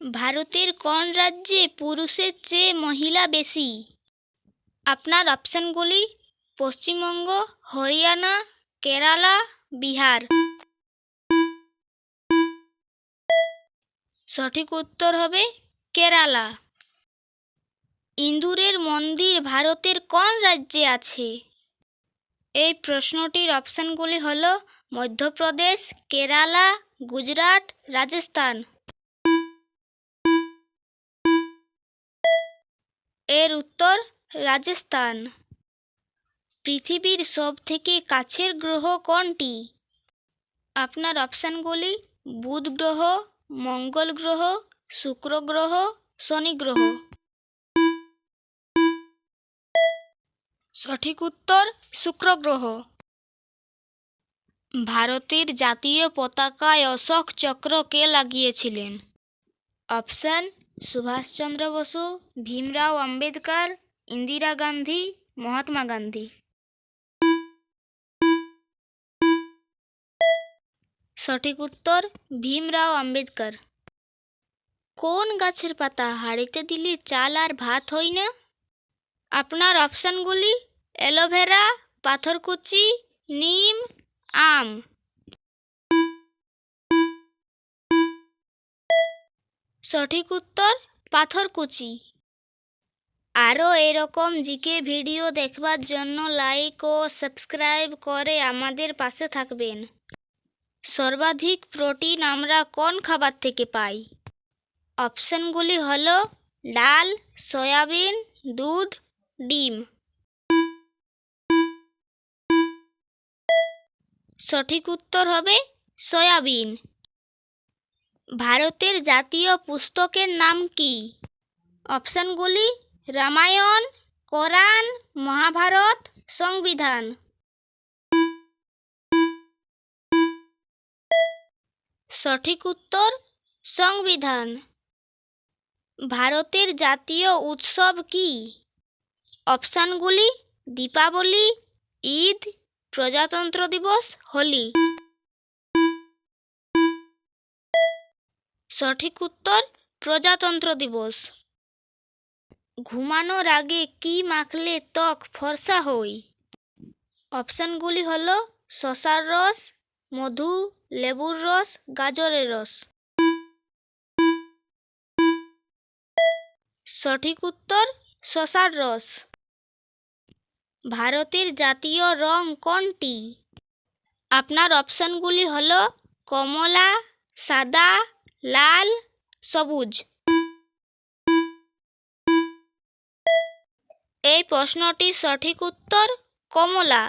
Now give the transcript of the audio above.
ভারতের কোন রাজ্যে পুরুষের চেয়ে মহিলা বেশি? আপনার অপশানগুলি পশ্চিমবঙ্গ, হরিয়ানা, কেরালা, বিহার। সঠিক উত্তর হবে কেরালা। ইন্দুরের মন্দির ভারতের কোন রাজ্যে আছে? এই প্রশ্নটির অপশানগুলি হল মধ্যপ্রদেশ, কেরালা, গুজরাট, রাজস্থান। এর উত্তর রাজস্থান। পৃথিবীর সবথেকে কাছের গ্রহ কোনটি? আপনার অপশানগুলি বুধ গ্রহ, মঙ্গল গ্রহ, শুক্র গ্রহ, শনি গ্রহ। সঠিক উত্তর শুক্র গ্রহ। ভারতের জাতীয় পতাকায় অশোক চক্র কে লাগিয়েছিলেন? অপশান সুভাষচন্দ্র বসু, ভীমরাও আম্বেদকর, ইন্দিরা গান্ধী, মহাত্মা গান্ধী। সঠিক উত্তর, ভীমরাও আম্বেদকর। কোন গাছের পাতা হাঁড়িতে দিলে চাল আর ভাত হয় না? আপনার অপশানগুলি অ্যালোভেরা, পাথরকুচি, নিম, আম। সঠিক উত্তর, পাথরকুচি। আরও এরকম জিকে ভিডিও দেখবার জন্য লাইক ও সাবস্ক্রাইব করে আমাদের পাশে থাকবেন। সর্বাধিক প্রোটিন আমরা কোন খাবার থেকে পাই? অপশানগুলি হল ডাল, সয়াবিন, দুধ, ডিম। সঠিক উত্তর হবে সয়াবিন। ভারতের জাতীয় পুস্তকের নাম কি? অপশানগুলি রামায়ণ, কোরআন, মহাভারত, সংবিধান। সঠিক উত্তর, সংবিধান। ভারতের জাতীয় উৎসব কি? অপশানগুলি দীপাবলি, ঈদ, প্রজাতন্ত্র দিবস, হোলি। সঠিক উত্তর, প্রজাতন্ত্র দিবস। ঘুমানোর আগে কি মাখলে ত্বক ফর্সা হয় অপশানগুলি হল শশার রস, মধু, লেবুর রস, গাজরের রস। সঠিক উত্তর, শশার রস। ভারতের জাতীয় রং কোনটি? আপনার অপশানগুলি হল কমলা, সাদা লাল সবুজ। এই প্রশ্নটির সঠিক উত্তর কমলা।